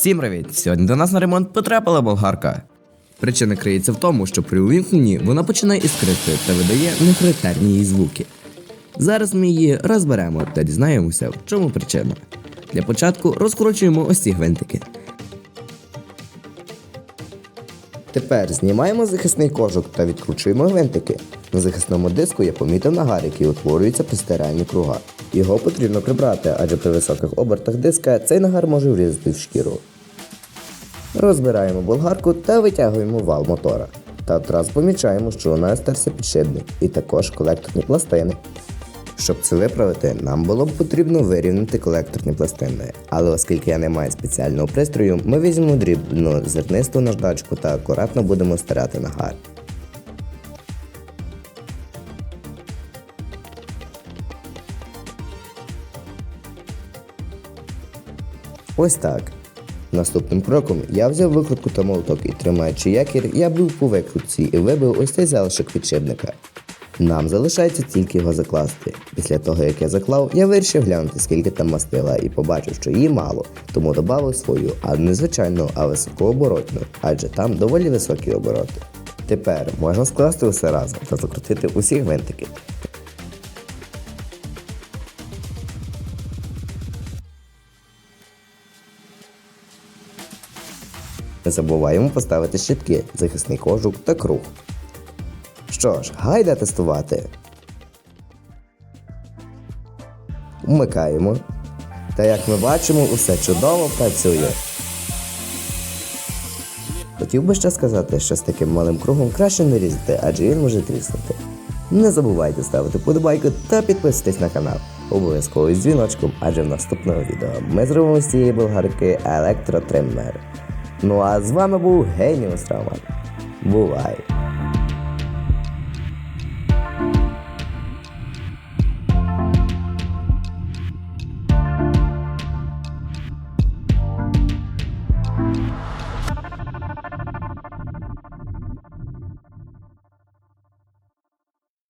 Всім привіт! Сьогодні до нас на ремонт потрапила болгарка. Причина криється в тому, що при увімкненні вона починає іскрити та видає нехарактерні її звуки. Зараз ми її розберемо та дізнаємося, в чому причина. Для початку розкручуємо ось ці гвинтики. Тепер знімаємо захисний кожух та відкручуємо гвинтики. На захисному диску я помітив нагар, який утворюється при стиранні круга. Його потрібно прибрати, адже при високих обертах диска цей нагар може врізати в шкіру. Розбираємо болгарку та витягуємо вал мотора. Та одразу помічаємо, що у нас стерся підшипник і також колекторні пластини. Щоб це виправити, нам було б потрібно вирівняти колекторні пластини. Але оскільки я не маю спеціального пристрою, ми візьмемо дрібну зернисту наждачку та акуратно будемо стирати нагар. Ось так. Наступним кроком я взяв викрутку та молоток і тримаючи якір, я бив по викрутці і вибив ось цей залишок підшипника. Нам залишається тільки його закласти. Після того, як я заклав, я вирішив глянути, скільки там мастила, і побачив, що її мало, тому додав свою, а не звичайну, а високооборотну, адже там доволі високі обороти. Тепер можна скласти усе разом та закрутити усі гвинтики. Не забуваємо поставити щитки, захисний кожух та круг. Що ж, гайда тестувати. Вмикаємо. Та як ми бачимо, усе чудово працює. Хотів би ще сказати, що з таким малим кругом краще не різати, адже він може тріснути. Не забувайте ставити подобайку та підписуйтесь на канал. Обов'язково з дзвіночком, адже в наступному відео ми зробимо з цієї болгарки електротриммер. Ну а з вами був Геніус Роман. Бувай!